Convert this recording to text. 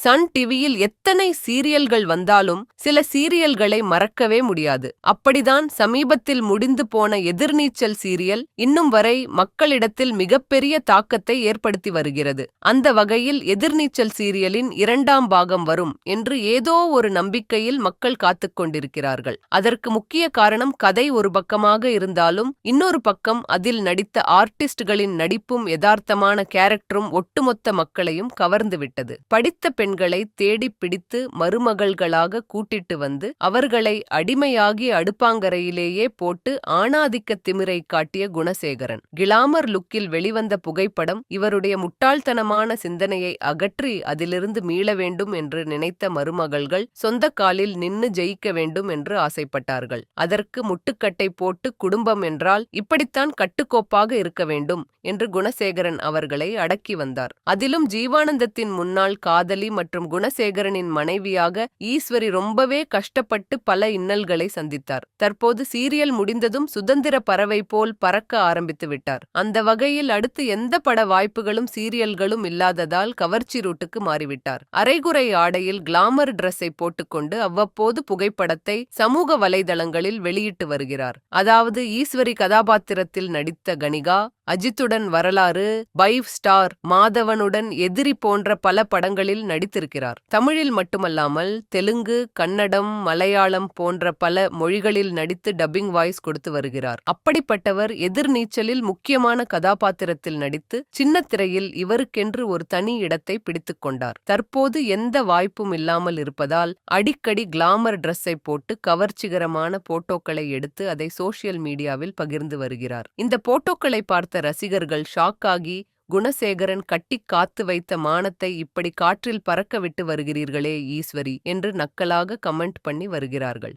Sun டிவியில் எத்தனை சீரியல்கள் வந்தாலும் சில சீரியல்களை மறக்கவே முடியாது. அப்படிதான் சமீபத்தில் முடிந்து போன எதிர்நீச்சல் சீரியல் இன்னும் வரை மக்களிடத்தில் மிகப்பெரிய தாக்கத்தை ஏற்படுத்தி வருகிறது. அந்த வகையில் எதிர்நீச்சல் சீரியலின் இரண்டாம் பாகம் வரும் என்று ஏதோ ஒரு நம்பிக்கையில் மக்கள் காத்துக் கொண்டிருக்கிறார்கள். அதற்கு முக்கிய காரணம் கதை ஒரு பக்கமாக இருந்தாலும் இன்னொரு பக்கம் அதில் நடித்த ஆர்டிஸ்டுகளின் நடிப்பும் யதார்த்தமான கேரக்டரும் ஒட்டுமொத்த மக்களையும் கவர்ந்துவிட்டது படித்த பெண் பெண்களை தேடிப் பிடித்து மருமகள்களாக கூட்டிட்டு வந்து அவர்களை அடிமையாகி அடுப்பாங்கரையிலேயே போட்டு ஆணாதிக்க திமிரை காட்டிய குணசேகரன். கிளாமர் லுக்கில் வெளிவந்த புகைப்படம் இவருடைய முட்டாள்தனமான சிந்தனையை அகற்றி அதிலிருந்து மீள வேண்டும் என்று நினைத்த மருமகள்கள் சொந்த காலில் நின்னு ஜெயிக்க வேண்டும் என்று ஆசைப்பட்டார்கள். அதற்கு முட்டுக்கட்டை போட்டு குடும்பம் என்றால் இப்படித்தான் கட்டுக்கோப்பாக இருக்க வேண்டும் என்று குணசேகரன் அவர்களை அடக்கி வந்தார். அதிலும் ஜீவானந்தத்தின் முன்னாள் காதலி மற்றும் குணசேகரனின் மனைவியாக ஈஸ்வரி ரொம்பவே கஷ்டப்பட்டு பல இன்னல்களை சந்தித்தார். தற்போது சீரியல் முடிந்ததும் சுதந்திர பறவை போல் பறக்க ஆரம்பித்து விட்டார். அந்த வகையில் அடுத்து எந்த பட வாய்ப்புகளும் சீரியல்களும் இல்லாததால் கவர்ச்சி ரூட்டுக்கு மாறிவிட்டார். அரைகுறை ஆடையில் கிளாமர் டிரெஸ்ஸை போட்டுக்கொண்டு அவ்வப்போது புகைப்படத்தை சமூக வலைதளங்களில் வெளியிட்டு வருகிறார். அதாவது ஈஸ்வரி கதாபாத்திரத்தில் நடித்த கணிகா அஜித்துடன் வரலாறு பைவ் ஸ்டார் மாதவனுடன் எதிரி போன்ற பல படங்களில் நடித்து நடித்திருக்கிறார் தமிழில் மட்டுமல்லாமல் தெலுங்கு கன்னடம் மலையாளம் போன்ற பல மொழிகளில் நடித்து டப்பிங் வாய்ஸ் கொடுத்து வருகிறார். அப்படிப்பட்டவர் எதிர்நீச்சலில் முக்கியமான கதாபாத்திரத்தில் நடித்து சின்ன திரையில் இவருக்கென்று ஒரு தனி இடத்தை பிடித்துக் கொண்டார். தற்போது எந்த வாய்ப்பும் இல்லாமல் இருப்பதால் அடிக்கடி கிளாமர் டிரெஸ்ஸை போட்டு கவர்ச்சிகரமான போட்டோக்களை எடுத்து அதை சோசியல் மீடியாவில் பகிர்ந்து வருகிறார். இந்த போட்டோக்களை பார்த்த ரசிகர்கள் ஷாக்காகி குணசேகரன் கட்டிக் காத்து வைத்த மானத்தை இப்படி காற்றில் பறக்க விட்டு வருகிறீர்களே ஈஸ்வரி என்று நக்கலாக கமெண்ட் பண்ணி வருகிறார்கள்.